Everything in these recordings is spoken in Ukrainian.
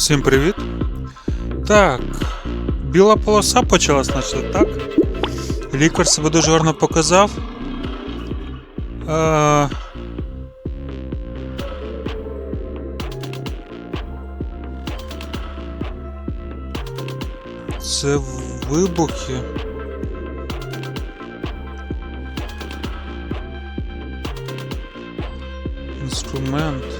Всім привіт. Так. Біла полоса почалась, значить, так? Лікар себе дуже гарно показав. Е... Це вибухи. Інструмент.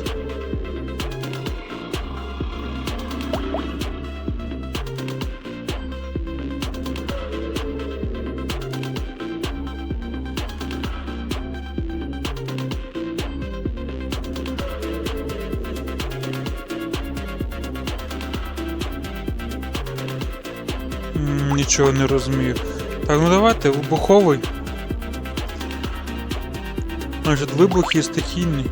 Нічого не розумію. Так, ну давайте, вибуховий. Значить, вибухи стихійні.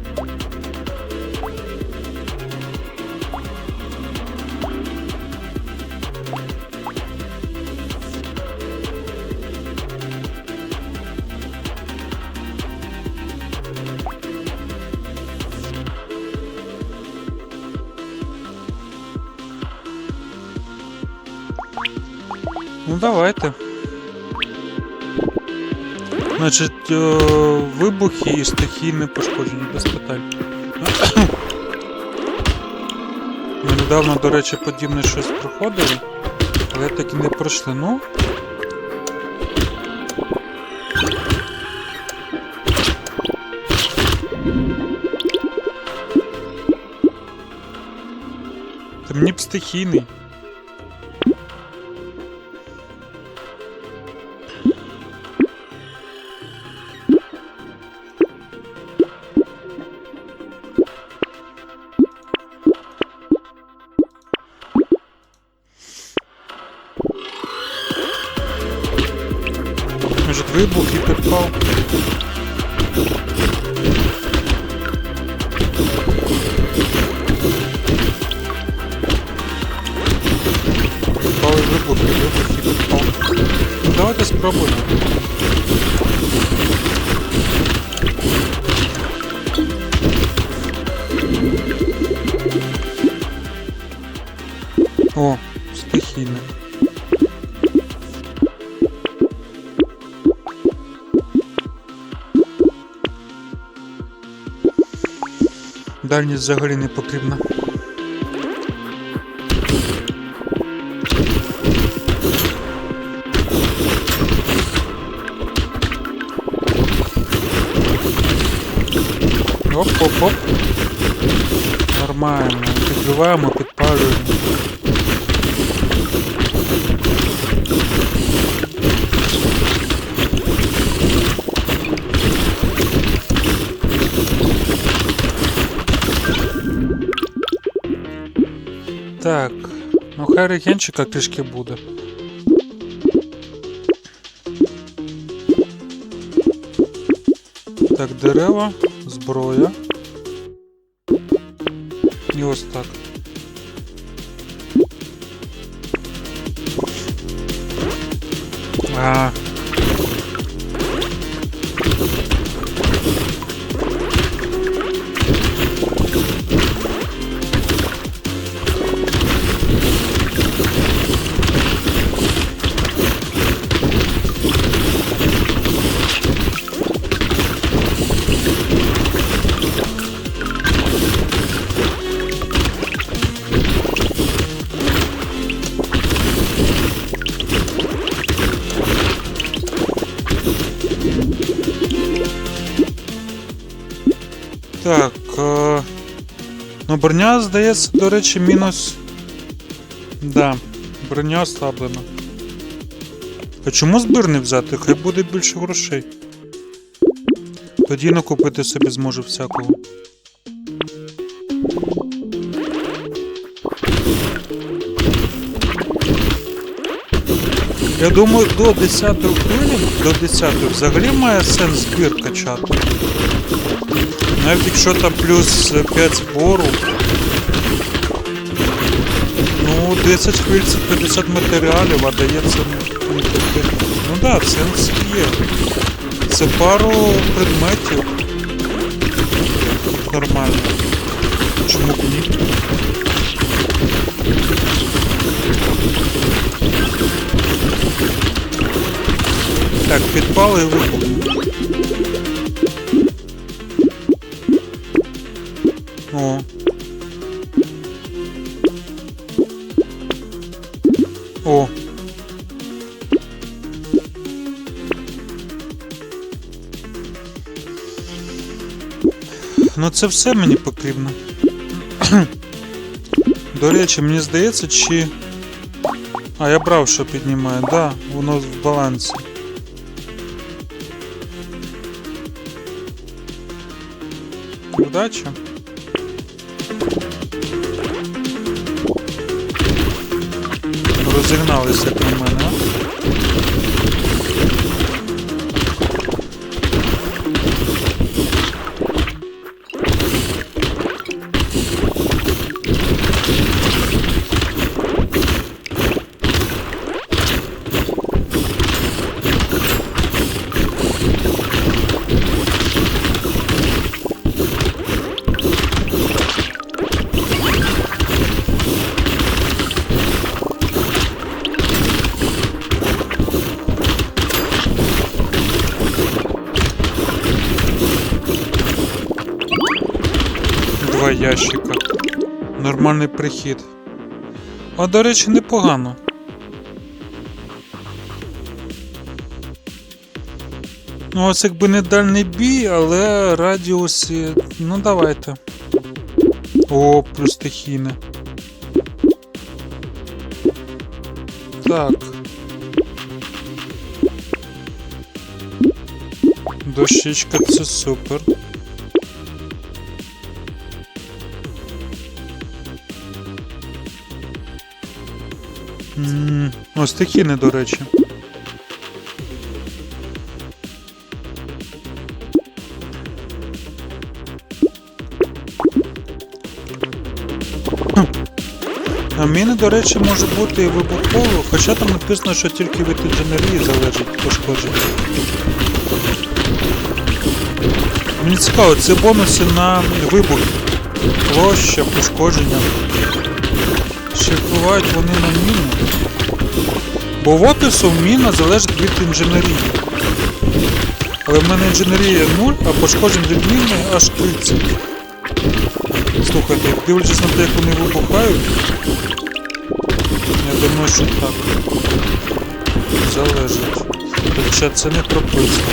Значить, о, вибухи і стихійне пошкодження без питань. Недавно, до речі, подібне щось проходили, але так і не пройшли. Ну. Та мені б стихійний. Може вибух і підпал. Підпали вибухи, вибух і підпал. Ну, давайте спробуємо. О, стихійне. Дальність взагалі не потрібна. Хай регенчика трішки буде. Так, дерева, зброя. І ось так. А. броня, здається, до речі, мінус. Да, броня ослаблена. А чому збір не взяти? Хай буде більше грошей. Тоді накупити собі зможу всякого. Я думаю, до 10 хвилин, до 10 взагалі має сенс збір качати. Навіть якщо там плюс 5 збору. Ну, 10 хвилин це 50 матеріалів, а дається ну, Ну да, сенс є. Це пару предметів. Нормально. Чому б ні? Так, підпали і вибух. О. О. Ну це все мені потрібно. До речі, мені здається, чи. А, я брав, що піднімає, да, воно в балансі. Удачі. Розігналися як на мене, а? Нормальний прихід. А до речі, непогано. Ну, ось якби не дальний бій, але радіуси. Ну давайте. О, плюс стихійне. Так. Дощечка це супер. М, Ось такі не до речі. А міни, до речі, може бути і вибуховою, хоча там написано, що тільки від інженерії залежить пошкодження. Мені цікаво, це бонуси на вибух, площа, пошкодження. Чи впливають вони на міну? Бо в опису міна залежить від інженерії. Але в мене інженерія 0, а пошкоджень від міни аж 30. Слухайте, дивлячись на те, як вони вибухають, я думаю, що так. Залежить. Хоча це не прописано.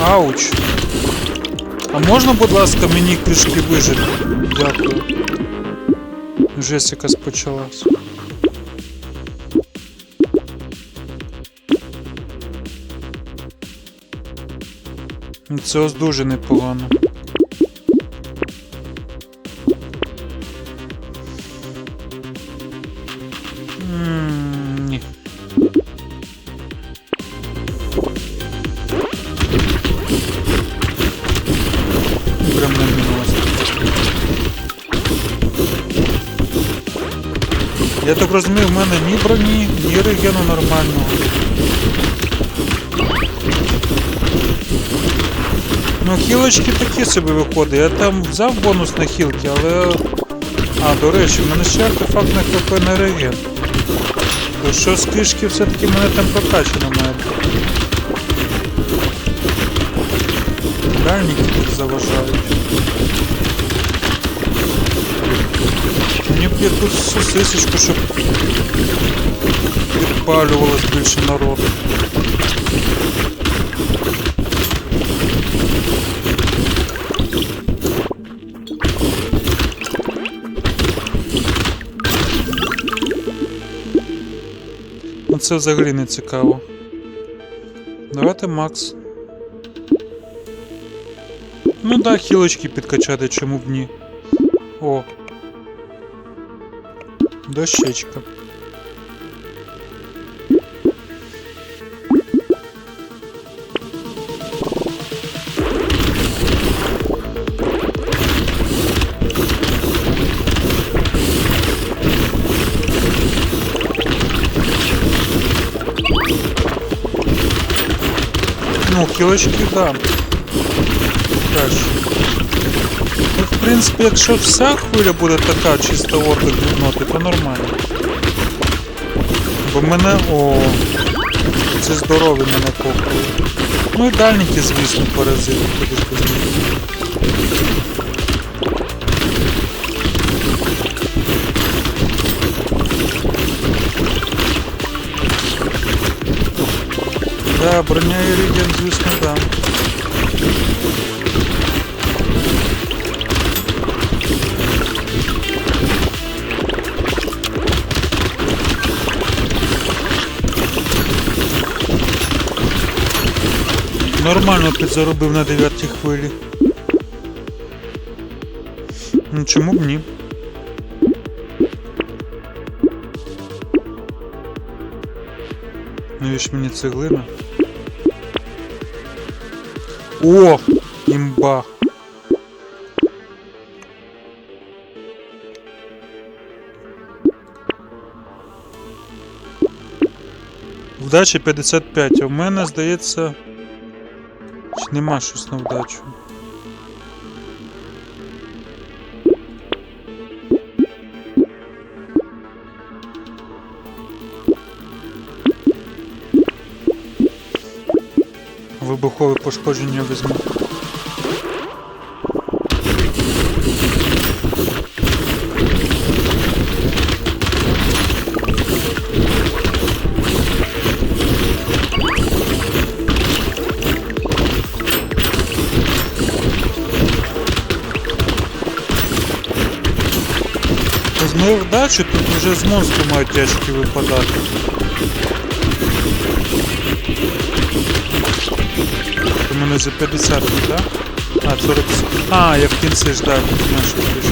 Ауч. А можна, будь ласка, мені кришки вижити? Дякую. Жесть якась почалась. Це ось дуже непогано. Регену нормального. Ну, хілочки такі собі виходить. Я там взяв бонус на хілки, але. А, до речі, в мене ще артефакт на ХП на реген. То що з кишки все-таки мене там прокачано має бути. Дальніки тут заважають. Мені б якусь сосисочку, щоб підпалювалось більше народу. Ну це взагалі не цікаво. Давайте Макс. Ну да, хілочки підкачати, чому б ні. О. Дощечка. Ну, там. Теж. Ну, в принципі, якщо вся хвиля буде така, чисто ордик гівноти, то нормально. Бо мене. О, це здорові мене копали. Ну і дальніки, звісно, поразили, куди ж без них. Броня і реген, звісно, да. Нормально підзаробив на 9 хвилі. Ну чому б ні? Навіщо мені цеглина? О! Імба! Вдача 55, а в мене здається. Чи нема щось на вдачу? Вибухове пошкодження візьму. Візьми вдачу, тут вже з монстру мають тяжкі випадати. Мене за 50, так? А, 40. А, я в кінці ждав, нашу що пише.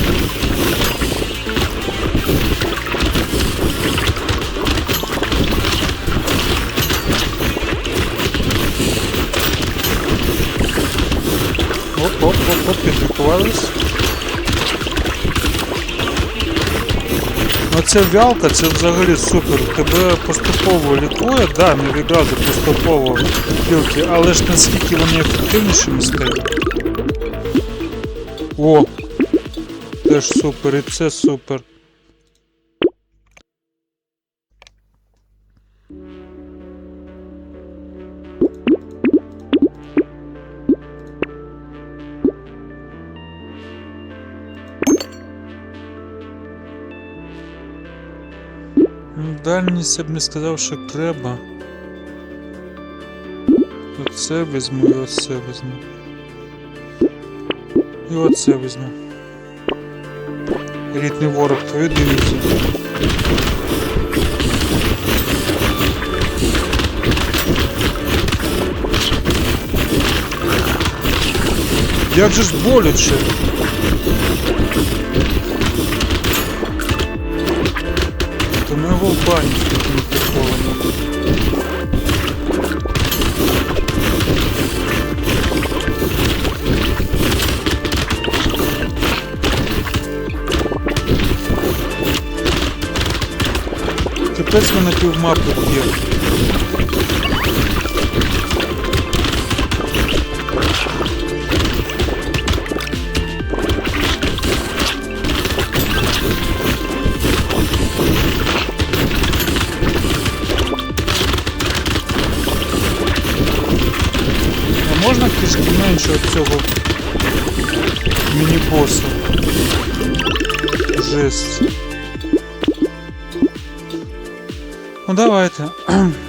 Оп, оп, оп, оп, підлікувались. Ну це вялка, це взагалі супер. Тебе поступово лікує, да, не відразу поступово пілки, але ж наскільки вони ефективнішими стають. О! Теж супер, і це супер. Дальність я б не сказав, що треба. Оце візьму і оце візьму. І оце візьму. Рідний ворог, твої дивіться. Як же ж боляче? В бані з такими приколами. Капець мене півмапи б'є. Менше цього міні-боса? Жесть. Ну давайте.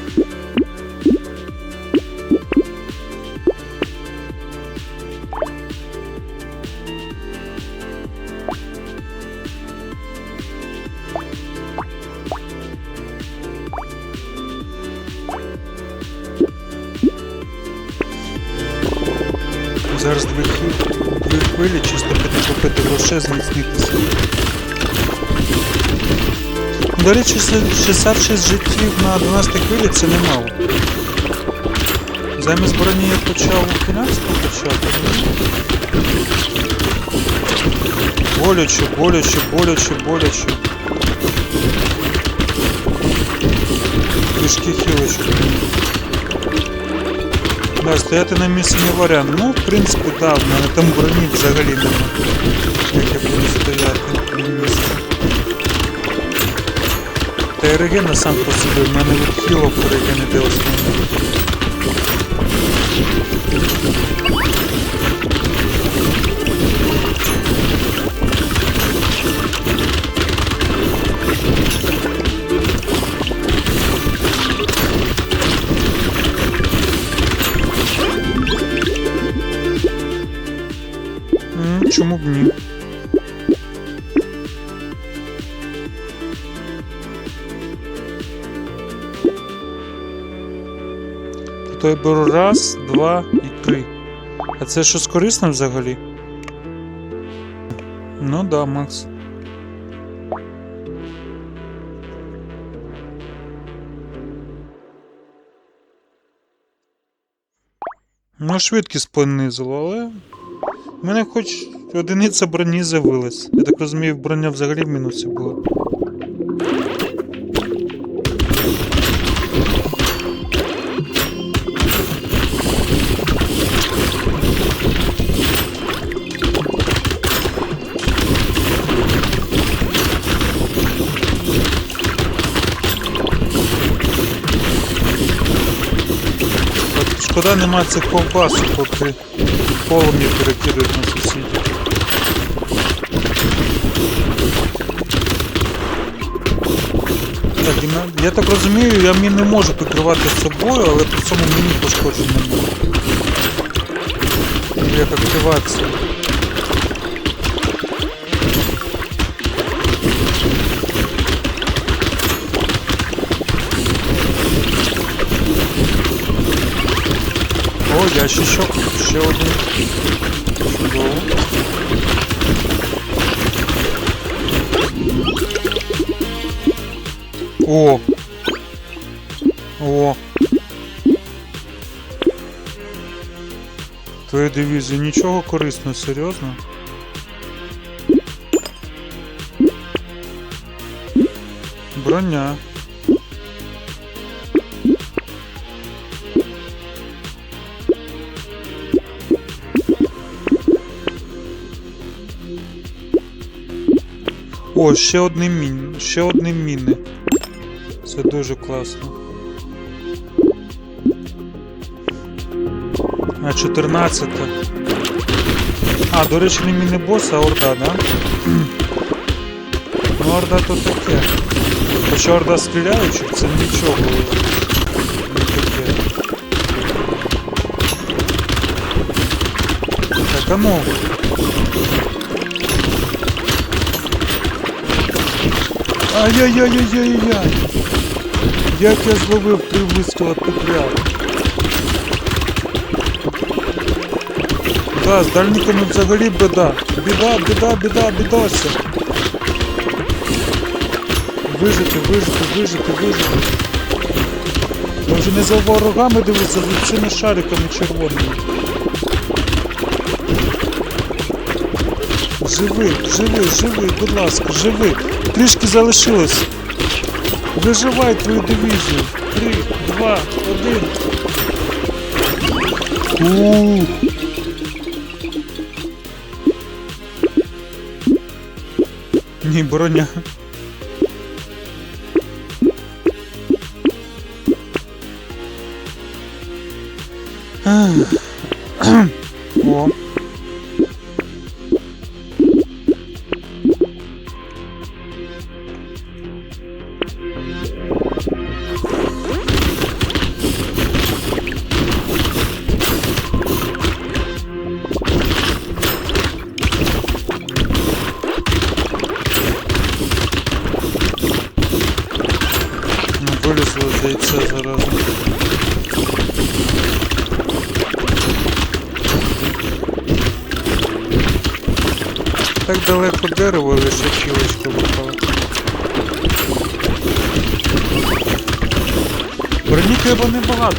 Зараз дві, дві хвилі, чисто піти купити грошей, зміцнитися. До речі, 66 життів на 12 хвилі це немало. Замість броні я почав 15 почати. Боляче, боляче, боляче, боляче. Трішки хілочку. Да, стояти на місці не варіант. Ну, в принципі, да, в мене там броні взагалі нема. Як я буду стояти на місці. Та і регена сам по собі, в мене від хілок реген іде основний. То я беру раз, два і три. А це щось корисне взагалі? Ну да, Макс. Ну, швидкість понизило, але. У мене хоч одиниця броні з'явилась. Я так розумію, броня взагалі в мінусі була. Шкода нема цих ковбасок, поки полум'я перекидують на сусідів. Так, і я так розумію, я мені не можу прикривати собою, але при цьому мені пошкоджено. Як активація. ящичок, ще один. Чудово. О! О! Твоя дивізія нічого корисного, серйозно? Броня. О, ще одне мін. Ще одне міни. Це дуже класно. А 14. А, до речі, не міні-бос, а орда, да? Ну, орда то таке. Хоча орда стріляючих, це нічого. Не таке. Так, а ну. Ай-яй-яй-яй-яй-яй! Як я зловив три вистріла підряд. Да, з дальниками взагалі біда. Біда, біда, біда, бідося. Вижити, вижити, вижити, вижити. Я вже не за ворогами дивиться, а взагалі шариками червоними. Живи, живи, живи, будь ласка, живи. Трішки залишилось. Виживай твою дивізію. Три, два, один. У. Ні, броня.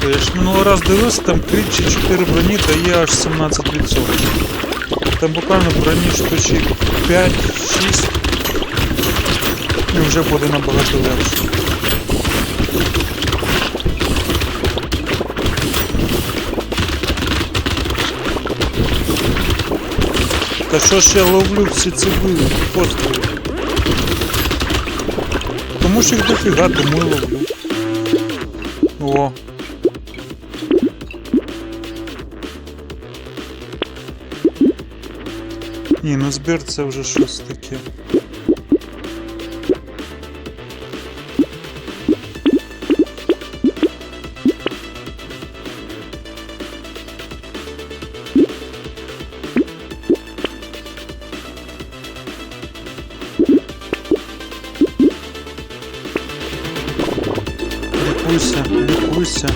Слухай, я ж минулий раз дивився, там 3 чи 4 броні дає аж 17%. Там буквально броні штучок 5-6 і вже буде набагато легше. Та що ж я ловлю всі ці постріли? Тому що їх дофіга, тому і ловлю. О. Ні, ну збір це вже щось таке. Лікуйся, лікуйся.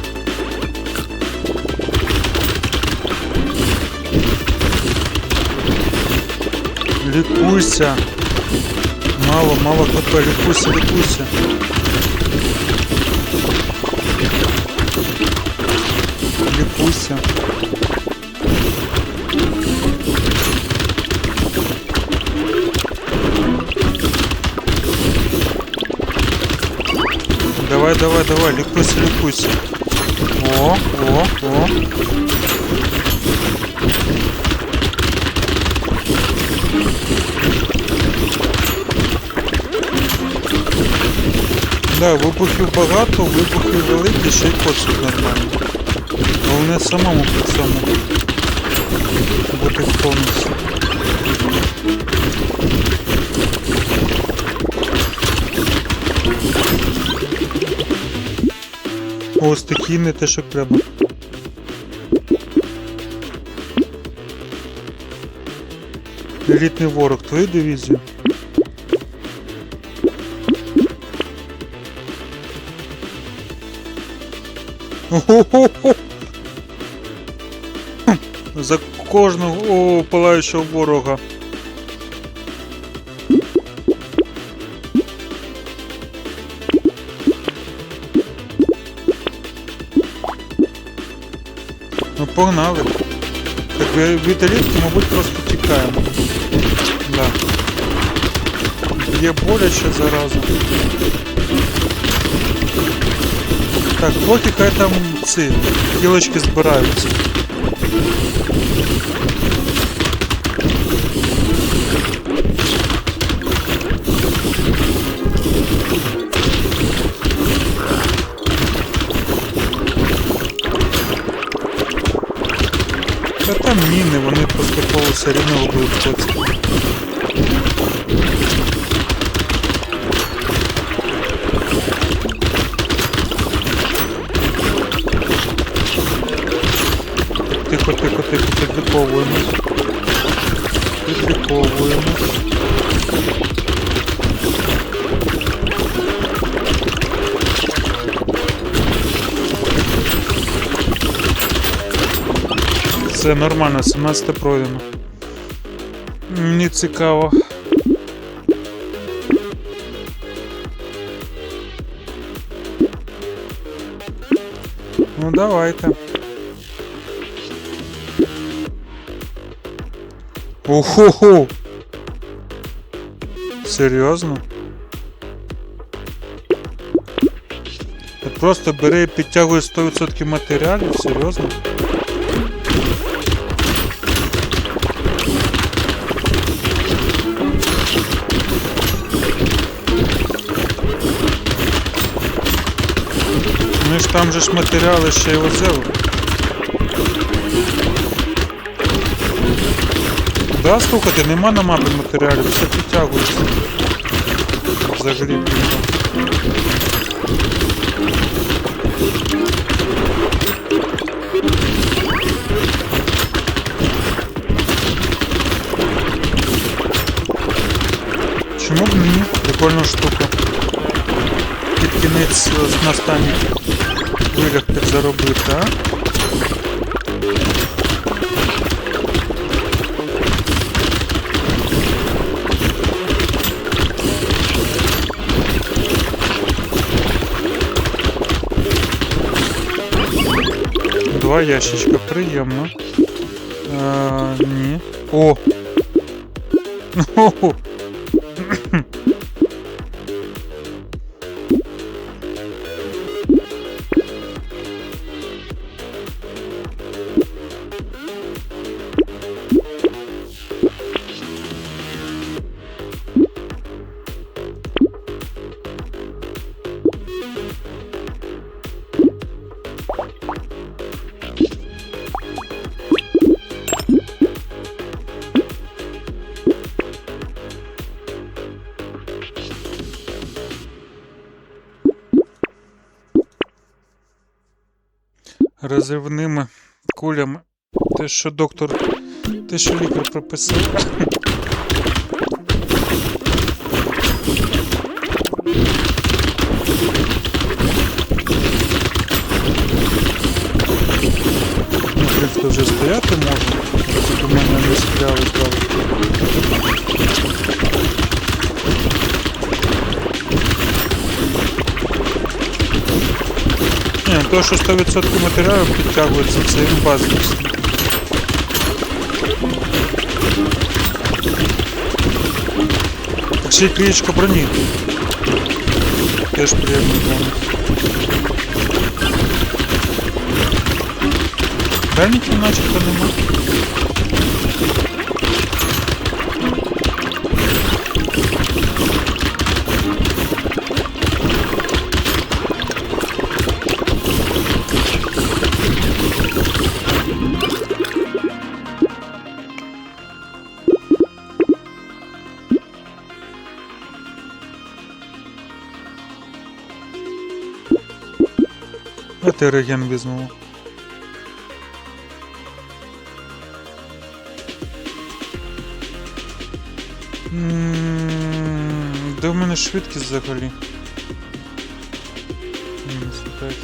Лікуйся. Мало, мало хп, лікуйся, лікуйся. Лікуйся. Давай, давай, давай, лікуйся, лікуйся. О, о, о. Да, вибухів багато, вибухи великі, ще й посуд нормально. Головне самому при цьому бути в тонусі. Ось такі те, що треба. Елітний ворог, твою дивізію. За кожного палаючого ворога. Ну погнали. Так від елітки, мабуть, просто тікаємо. Да. Є боляче зараза. Так, поки хай там ці гілочки збираються. Та там міни, вони поступово все рівно будуть Тихо, тихо, тихо, підліковуємось. Підліковуємось. Все нормально, 17 пройдено. Мені цікаво. Ну давайте. Охо-хо! Серйозно? Ти просто бери і підтягує 100% матеріалів? Серйозно? Ми ж там же ж матеріали ще й возили. Да, слухайте, нема на мапі матеріалів, все підтягується. Взагалі блін. Чому б мені прикольна штука? Під кінець е, на стані підзаробити, а? Два ящичка, приємно. А, ні. О! О! Розривними кулями. Те, що доктор. Те, що лікар прописав. Ну, що 100% матеріалів підтягується, це імба, звісно. Ще й клієчка броні. Теж приємно бонус. Дальників начебто нема. Давайте реген візьмемо. Де в мене швидкість взагалі? Мінус п'ять.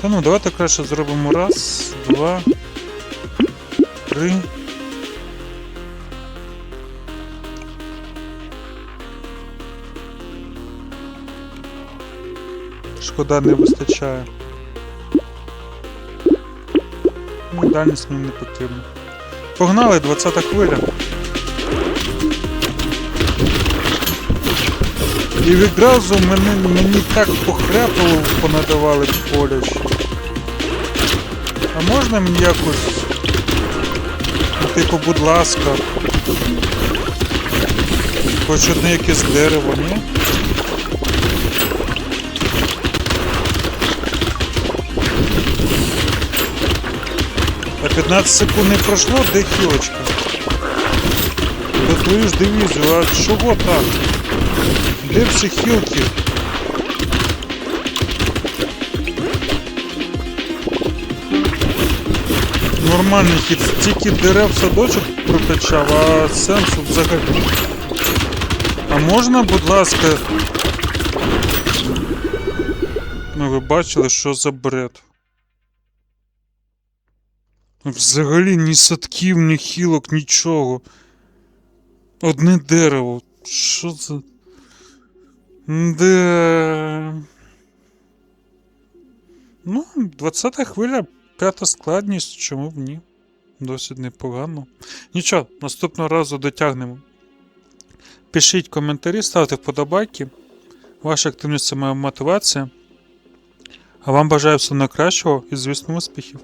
Та ну, давайте краще зробимо раз, два, три. Шкода не вистачає. Ну, дальність мені не потрібна. Погнали, 20-та хвиля. І відразу мене, мені так похряпало понадавали поле. що. А можна мені якось. Ну, типу, будь ласка. Хоч одне якесь дерево, ні? 15 секунд не пройшло, де хілочка? Ж дивізію, а чого так? Де всі хілки? Нормальний хід, тільки дерев садочок прокачав, а сенсу взагалі. А можна, будь ласка. Ну ви бачили, що за бред. Взагалі ні садків, ні хілок, нічого. Одне дерево. Що за. Де. Ну, 20 хвиля, п'ята складність, чому б ні? Досить непогано. Нічого, наступного разу дотягнемо. Пишіть коментарі, ставте вподобайки. Ваша активність це моя мотивація. А вам бажаю всього найкращого і, звісно, успіхів.